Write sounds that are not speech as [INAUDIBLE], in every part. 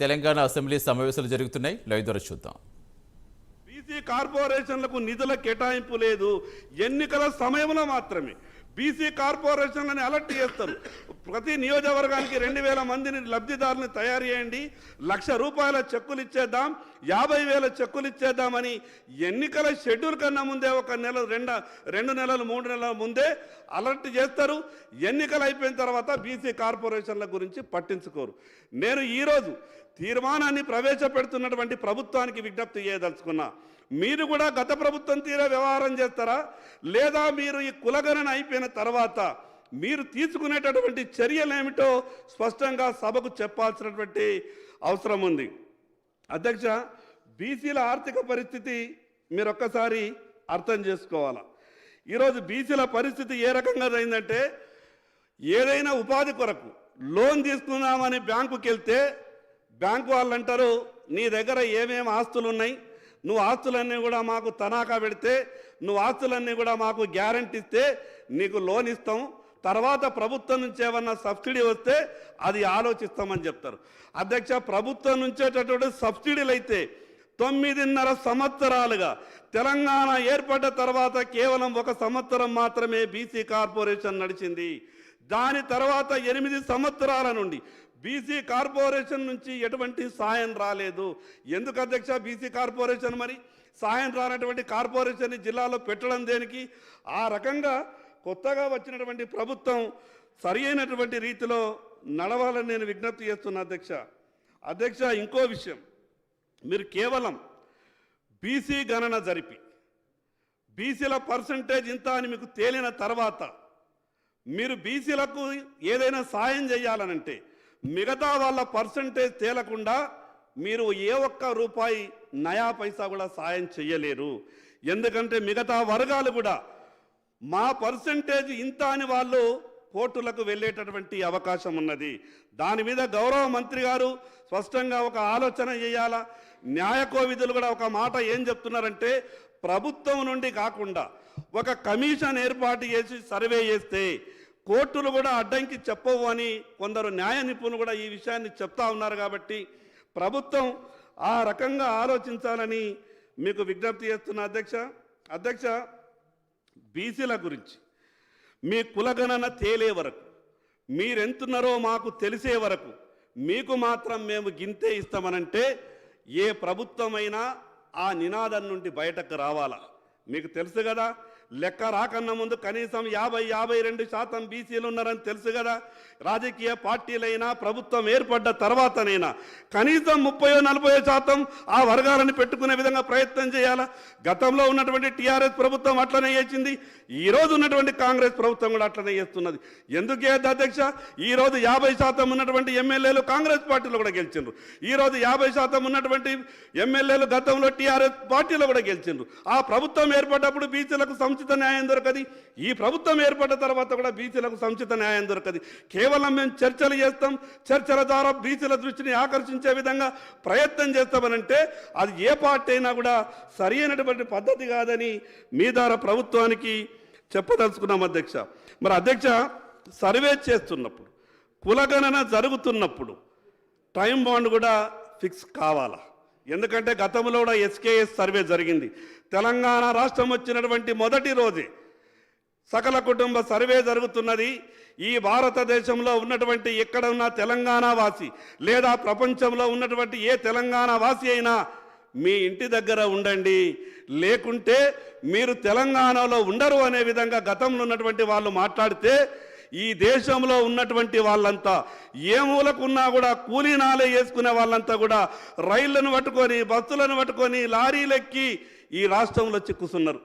Telangana assembly సమావేశాలు జరుగుతున్నాయి. Live ద్వారా చూద్దాం. బీసీ కార్పొరేషన్లకు నిధుల కేటాయింపు లేదు. ఎన్నికల సమయంలో మాత్రమే. బీసీ కార్పొరేషన్లని అలర్ట్ చేస్తారు. ప్రతి నియోజకవర్గానికి రెండు వేల మందిని లబ్ధిదారుని తయారు చేయండి. లక్ష రూపాయల చెక్కులు ఇచ్చేద్దాం. యాభై వేల చెక్కులు ఇచ్చేద్దామని ఎన్నికల షెడ్యూల్ కన్నా ముందే ఒక నెల రెండు రెండు నెలలు మూడు నెలల ముందే అలర్ట్ చేస్తారు. ఎన్నికలు అయిపోయిన తర్వాత బీసీ కార్పొరేషన్ల గురించి పట్టించుకోరు. నేను ఈరోజు తీర్మానాన్ని ప్రవేశపెడుతున్నటువంటి ప్రభుత్వానికి విజ్ఞప్తి చేయదలుచుకున్నా. మీరు కూడా గత ప్రభుత్వం తీరే వ్యవహారం చేస్తారా? లేదా మీరు ఈ కులగణన అయిపోయిన తర్వాత మీరు తీసుకునేటటువంటి చర్యలు ఏమిటో స్పష్టంగా సభకు చెప్పాల్సినటువంటి అవసరం ఉంది. అధ్యక్ష బీసీల ఆర్థిక పరిస్థితి మీరు ఒక్కసారి అర్థం చేసుకోవాలా? ఈరోజు బీసీల పరిస్థితి ఏ రకంగా అయిందంటే ఏదైనా ఉపాధి కొరకు లోన్ తీసుకుందామని బ్యాంకుకి వెళ్తే బ్యాంకు వాళ్ళు అంటారు నీ దగ్గర ఏమేమి ఆస్తులు ఉన్నాయి నువ్వు ఆస్తులన్నీ కూడా మాకు తనాఖా పెడితే నువ్వు ఆస్తులన్నీ కూడా మాకు గ్యారంటీ ఇస్తే నీకు లోన్ ఇస్తాం. తర్వాత ప్రభుత్వం నుంచి ఏమన్నా సబ్సిడీ వస్తే అది ఆలోచిస్తామని చెప్తారు. అధ్యక్ష ప్రభుత్వం నుంచేటటువంటి సబ్సిడీలు అయితే తొమ్మిదిన్నర సంవత్సరాలుగా తెలంగాణ ఏర్పడ్డ తర్వాత కేవలం ఒక సంవత్సరం మాత్రమే బీసీ కార్పొరేషన్ నడిచింది. దాని తర్వాత ఎనిమిది సంవత్సరాల నుండి బీసీ కార్పొరేషన్ నుంచి ఎటువంటి సాయం రాలేదు. ఎందుకు అధ్యక్ష బీసీ కార్పొరేషన్ మరి? సాయం రానటువంటి కార్పొరేషన్ జిల్లాలో పెట్టడం దేనికి? ఆ రకంగా కొత్తగా వచ్చినటువంటి ప్రభుత్వం సరి అయినటువంటి రీతిలో నడవాలని నేను విజ్ఞప్తి చేస్తున్నా అధ్యక్ష. అధ్యక్ష ఇంకో విషయం. మీరు కేవలం బీసీ గణన జరిపి బీసీల పర్సంటేజ్ ఇంత అని మీకు తేలిన తర్వాత మీరు బీసీలకు ఏదైనా సాయం చేయాలనంటే మిగతా వాళ్ళ పర్సంటేజ్ తేలకుండా మీరు ఏ ఒక్క రూపాయి నయా పైసా కూడా సాయం చేయలేరు ఎందుకంటే మిగతా వర్గాలు కూడా మా పర్సంటేజ్ ఇంత అని వాళ్ళు కోర్టులకు వెళ్ళేటటువంటి అవకాశం ఉన్నది. దాని మీద గౌరవ మంత్రి గారు స్పష్టంగా ఒక ఆలోచన చేయాలా? న్యాయ కోవిధులు కూడా ఒక మాట ఏం చెప్తున్నారంటే ప్రభుత్వం నుండి కాకుండా ఒక కమిషన్ ఏర్పాటు చేసి సర్వే చేస్తే కోర్టులు కూడా అడ్డంకి చెప్పవు అని కొందరు న్యాయ నిపుణులు కూడా ఈ విషయాన్ని చెప్తా ఉన్నారు కాబట్టి ప్రభుత్వం ఆ రకంగా ఆలోచించాలని మీకు విజ్ఞప్తి చేస్తున్న అధ్యక్ష అధ్యక్ష బీసీల గురించి మీ కులగణన తేలే వరకు మీరెంతున్నారో మాకు తెలిసే వరకు మీకు మాత్రం మేము గింతే ఇస్తామనంటే ఏ ప్రభుత్వమైనా ఆ నినాదం నుండి బయటకు రావాలా? మీకు తెలుసు కదా లెక్క రాకన్నా ముందు కనీసం యాభై యాభై రెండు శాతం బీసీలు ఉన్నారని తెలుసు కదా. రాజకీయ పార్టీలైనా ప్రభుత్వం ఏర్పడ్డ తర్వాతనైనా కనీసం ముప్పై నలభై శాతం ఆ వర్గాలను పెట్టుకునే విధంగా ప్రయత్నం చేయాలా? గతంలో ఉన్నటువంటి టీఆర్ఎస్ ప్రభుత్వం అట్లనే చేసింది. ఈ రోజు ఉన్నటువంటి కాంగ్రెస్ ప్రభుత్వం కూడా అట్లనే చేస్తున్నది. ఎందుకే అధ్యక్ష? ఈ రోజు యాభై శాతం ఉన్నటువంటి ఎమ్మెల్యేలు కాంగ్రెస్ పార్టీలో కూడా గెలిచిండ్రు. ఈ రోజు యాభై శాతం ఉన్నటువంటి ఎమ్మెల్యేలు గతంలో టీఆర్ఎస్ పార్టీలో కూడా గెలిచిండ్రు. ఆ ప్రభుత్వం ఏర్పడ్డప్పుడు బీసీలకు సముచిత న్యాయం దొరకది. ఈ ప్రభుత్వం ఏర్పడ్డ తర్వాత కూడా బీసీలకు సముచిత న్యాయం దొరకది. కేవలం మేము చర్చలు చేస్తాం. చర్చల ద్వారా బీసీల దృష్టిని ఆకర్షించే విధంగా ప్రయత్నం చేస్తామనంటే అది ఏ పార్టీ అయినా కూడా సరి అయినటువంటి పద్ధతి కాదని మీ ద్వారా ప్రభుత్వానికి చెప్పదలుచుకున్నాం అధ్యక్ష. మరి అధ్యక్ష సర్వే చేస్తున్నప్పుడు కులగణన జరుగుతున్నప్పుడు టైం బాండ్ కూడా ఫిక్స్ కావాలా? ఎందుకంటే గతంలో కూడా ఎస్కేఎస్ సర్వే జరిగింది. తెలంగాణ రాష్ట్రం వచ్చినటువంటి మొదటి రోజే సకల కుటుంబ సర్వే జరుగుతున్నది. ఈ భారతదేశంలో ఉన్నటువంటి ఎక్కడ ఉన్న తెలంగాణ వాసి లేదా ప్రపంచంలో ఉన్నటువంటి ఏ తెలంగాణ వాసి అయినా మీ ఇంటి దగ్గర ఉండండి. లేకుంటే మీరు తెలంగాణలో ఉండరు అనే విధంగా గతంలో ఉన్నటువంటి వాళ్ళు మాట్లాడితే ఈ దేశంలో ఉన్నటువంటి వాళ్ళంతా ఏ మూలకున్నా కూడా కూలీనాలే వేసుకునే వాళ్ళంతా కూడా రైళ్ళను పట్టుకొని బస్సులను పట్టుకొని లారీలెక్కి ఈ రాష్ట్రంలో చిక్కుసున్నారు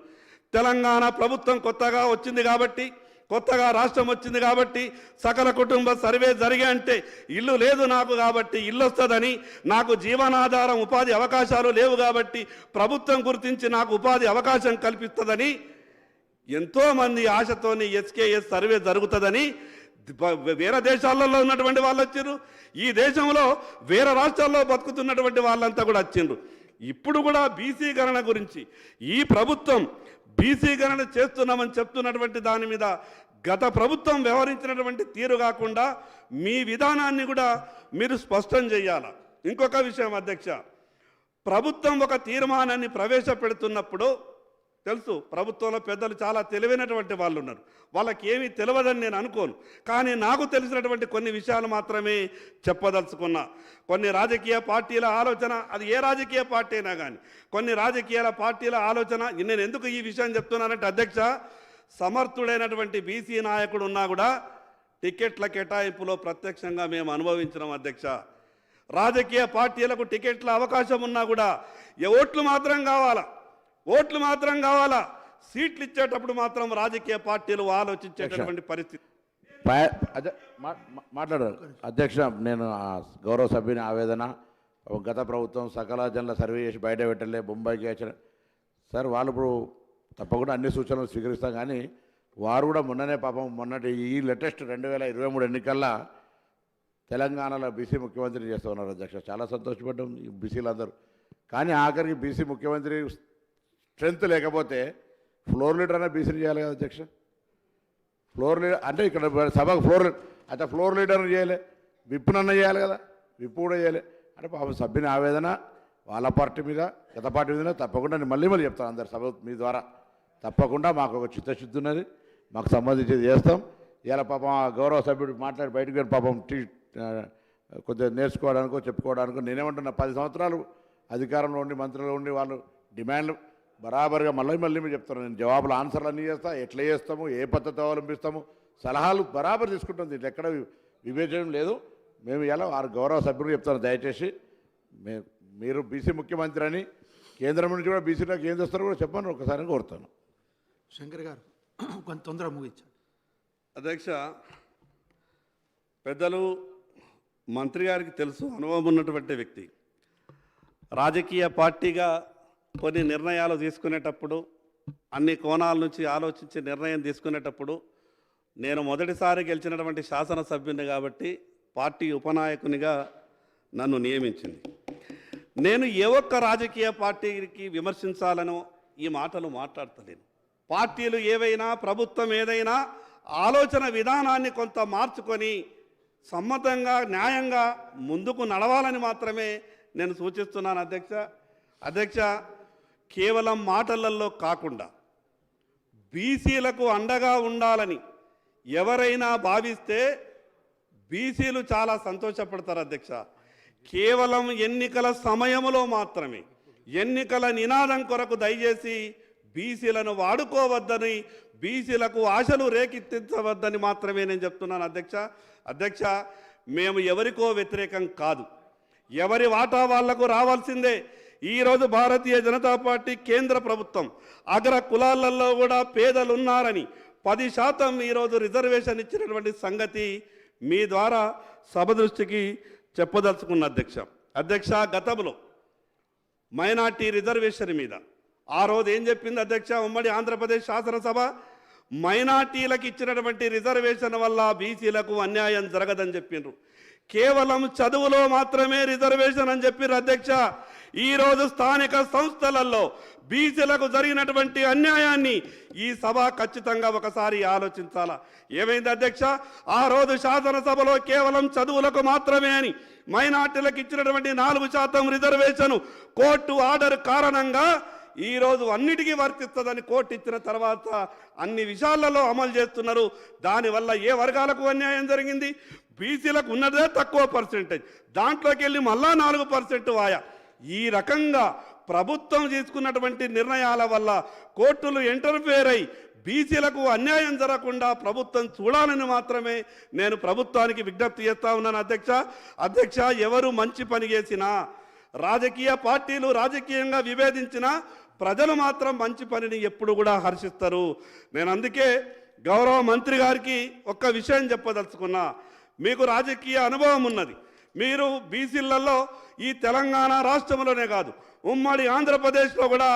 తెలంగాణ ప్రభుత్వం కొత్తగా వచ్చింది కాబట్టి కొత్తగా రాష్ట్రం వచ్చింది కాబట్టి సకల కుటుంబ సర్వే జరిగే అంటే ఇల్లు లేదు నాకు కాబట్టి ఇల్లు వస్తుందని నాకు జీవనాధారం ఉపాధి అవకాశాలు లేవు కాబట్టి ప్రభుత్వం గుర్తించి నాకు ఉపాధి అవకాశం కల్పిస్తుందని ఎంతోమంది ఆశతోని ఎస్కేఎస్ సర్వే జరుగుతుందని వేరే దేశాలలో ఉన్నటువంటి వాళ్ళు వచ్చారు ఈ దేశంలో వేరే రాష్ట్రాల్లో బతుకుతున్నటువంటి వాళ్ళంతా కూడా వచ్చిండ్రు ఇప్పుడు కూడా బీసీ గణన గురించి ఈ ప్రభుత్వం బీసీ గణన చేస్తున్నామని చెప్తున్నటువంటి దాని మీద గత ప్రభుత్వం వ్యవహరించినటువంటి తీరు కాకుండా మీ విధానాన్ని కూడా మీరు స్పష్టం చేయాల? ఇంకొక విషయం అధ్యక్ష ప్రభుత్వం ఒక తీర్మానాన్ని ప్రవేశపెడుతున్నప్పుడు తెలుసు ప్రభుత్వంలో పెద్దలు చాలా తెలివైనటువంటి వాళ్ళు ఉన్నారు వాళ్ళకి ఏమీ తెలియదని నేను అనుకోను. కానీ నాకు తెలిసినటువంటి కొన్ని విషయాలు మాత్రమే చెప్పదలుచుకున్నా. కొన్ని రాజకీయ పార్టీల ఆలోచన అది ఏ రాజకీయ పార్టీ అయినా కానీ కొన్ని రాజకీయాల పార్టీల ఆలోచన నేను ఎందుకు ఈ విషయం చెప్తున్నానంటే అధ్యక్ష సమర్థుడైనటువంటి బీసీ నాయకుడు ఉన్నా కూడా టికెట్ల కేటాయింపులో ప్రత్యక్షంగా మేము అనుభవించినాం అధ్యక్ష. రాజకీయ పార్టీలకు టికెట్ల అవకాశం ఉన్నా కూడా ఓట్లు మాత్రం కావాలా? ఓట్లు మాత్రం కావాలా? సీట్లు ఇచ్చేటప్పుడు మాత్రం రాజకీయ పార్టీలు ఆలోచించేటటువంటి పరిస్థితి. మాట్లాడారు. అధ్యక్ష నేను గౌరవ సభ్యుని ఆవేదన గత ప్రభుత్వం సకల జనుల సర్వే చేసి బయట పెట్టలే బొంబాయికి వచ్చిన సార్ వాళ్ళు ఇప్పుడు తప్పకుండా అన్ని సూచనలు స్వీకరిస్తాం కానీ వారు కూడా మొన్ననే పాపం మొన్నటి ఈ లేటెస్ట్ రెండు వేల ఇరవై మూడు ఎన్నికల్లో తెలంగాణలో బీసీ ముఖ్యమంత్రి చేస్తూ ఉన్నారు అధ్యక్ష. చాలా సంతోషపడ్డాం ఈ బీసీలు అందరూ కానీ ఆఖరికి బీసీ ముఖ్యమంత్రి స్ట్రెంత్ లేకపోతే ఫ్లోర్ లీడర్ అన్న బీసీని చేయాలి కదా అధ్యక్ష. ఫ్లోర్ లీడర్ అంటే ఇక్కడ సభకు ఫ్లోర్ లీ- అయితే ఫ్లోర్ లీడర్ చేయలే విప్పునన్న చేయాలి కదా విప్పు కూడా చేయలే. అంటే పాపం సభ్యుని ఆవేదన వాళ్ళ పార్టీ మీద గత పార్టీ మీద తప్పకుండా నేను మళ్ళీ మళ్ళీ చెప్తాను అందరు సభ మీ ద్వారా. తప్పకుండా మాకు ఒక చిత్తశుద్ధి ఉన్నది మాకు సంబంధించేది చేస్తాం. ఇలా పాపం ఆ గౌరవ సభ్యుడు మాట్లాడి బయటకు వెళ్ళి పాపం టీ కొద్దిగా నేర్చుకోవడానికో చెప్పుకోవడానికో నేనేమంటున్నా పది సంవత్సరాలు అధికారంలో ఉండి మంత్రులు ఉండి వాళ్ళు డిమాండ్లు బరాబర్గా మళ్ళీ మళ్ళీ మీరు చెప్తాను నేను జవాబులు ఆన్సర్లు అన్నీ చేస్తా ఎట్లా చేస్తాము ఏ పద్ధతి అవలంబిస్తాము సలహాలు బరాబర్ తీసుకుంటాం. దీంట్లో ఎక్కడ వివేచనం లేదు. మేము ఇలా వారు గౌరవ సభ్యులు చెప్తాను దయచేసి. మే మీరు బీసీ ముఖ్యమంత్రి అని కేంద్రం నుంచి కూడా బీసీలోకి ఏం చేస్తారో కూడా చెప్పమని ఒకసారి కోరుతాను. శంకర్ గారు [CLEARS THROAT] కొంత తొందరగా ముగించండి. అధ్యక్ష పెద్దలు మంత్రి గారికి తెలుసు అనుభవం ఉన్నటువంటి వ్యక్తి. రాజకీయ పార్టీగా కొన్ని నిర్ణయాలు తీసుకునేటప్పుడు అన్ని కోణాల నుంచి ఆలోచించి నిర్ణయం తీసుకునేటప్పుడు నేను మొదటిసారి గెలిచినటువంటి శాసనసభ్యుని కాబట్టి పార్టీ ఉపనాయకునిగా నన్ను నియమించింది. నేను ఏ ఒక్క రాజకీయ పార్టీకి విమర్శించాలనో ఈ మాటలు మాట్లాడతలేను. పార్టీలు ఏవైనా ప్రభుత్వం ఏదైనా ఆలోచన విధానాన్ని కొంత మార్చుకొని సమ్మతంగా న్యాయంగా ముందుకు నడవాలని మాత్రమే నేను సూచిస్తున్నాను అధ్యక్ష. అధ్యక్ష కేవలం మాటలలో కాకుండా బీసీలకు అండగా ఉండాలని ఎవరైనా భావిస్తే బీసీలు చాలా సంతోషపడతారు అధ్యక్ష. కేవలం ఎన్నికల సమయంలో మాత్రమే ఎన్నికల నినాదం కొరకు దయచేసి బీసీలను వాడుకోవద్దని బీసీలకు ఆశలు రేకెత్తించవద్దని మాత్రమే నేను చెప్తున్నాను అధ్యక్ష. అధ్యక్ష మేము ఎవరికో వ్యతిరేకం కాదు. ఎవరి వాటా వాళ్ళకు రావాల్సిందే. ఈరోజు భారతీయ జనతా పార్టీ కేంద్ర ప్రభుత్వం అగ్ర కులాలలో కూడా పేదలు ఉన్నారని పది శాతం ఈరోజు రిజర్వేషన్ ఇచ్చినటువంటి సంగతి మీ ద్వారా సభ దృష్టికి చెప్పదలుచుకున్న అధ్యక్ష. అధ్యక్ష గతంలో మైనార్టీ రిజర్వేషన్ మీద ఆ రోజు ఏం చెప్పింది అధ్యక్ష? ఉమ్మడి ఆంధ్రప్రదేశ్ శాసనసభ మైనార్టీలకు ఇచ్చినటువంటి రిజర్వేషన్ వల్ల బీసీలకు అన్యాయం జరగదని చెప్పిండ్రు. కేవలం చదువులో మాత్రమే రిజర్వేషన్ అని చెప్పిర్రు అధ్యక్ష. ఈరోజు స్థానిక సంస్థలలో బీసీలకు జరిగినటువంటి అన్యాయాన్ని ఈ సభ ఖచ్చితంగా ఒకసారి ఆలోచించాలా? ఏమైంది అధ్యక్ష? ఆ రోజు శాసనసభలో కేవలం చదువులకు మాత్రమే అని మైనార్టీలకు ఇచ్చినటువంటి నాలుగు శాతం రిజర్వేషన్ కోర్టు ఆర్డర్ కారణంగా ఈరోజు అన్నిటికీ వర్తిస్తుందని కోర్టు ఇచ్చిన తర్వాత అన్ని విషయాలలో అమలు చేస్తున్నారు. దానివల్ల ఏ వర్గాలకు అన్యాయం జరిగింది? బీసీలకు ఉన్నదే తక్కువ పర్సెంటేజ్. దాంట్లోకి వెళ్ళి మళ్ళా నాలుగు పర్సెంట్ వాయా. ఈ రకంగా ప్రభుత్వం తీసుకున్నటువంటి నిర్ణయాల వల్ల కోర్టులు ఇంటర్ఫేర్ అయి బీసీలకు అన్యాయం జరగకుండా ప్రభుత్వం చూడాలని మాత్రమే నేను ప్రభుత్వానికి విజ్ఞప్తి చేస్తా ఉన్నాను అధ్యక్ష. అధ్యక్ష ఎవరు మంచి పని చేసినా రాజకీయ పార్టీలు రాజకీయంగా విభేదించినా ప్రజలు మాత్రం మంచి పనిని ఎప్పుడు కూడా హర్షిస్తారు. నేను అందుకే గౌరవ మంత్రి గారికి ఒక్క విషయం చెప్పదలుచుకున్నా. మీకు రాజకీయ అనుభవం ఉన్నది. మీరు బీసీలలో ఈ తెలంగాణ రాష్ట్రంలోనే కాదు ఉమ్మడి ఆంధ్రప్రదేశ్లో కూడా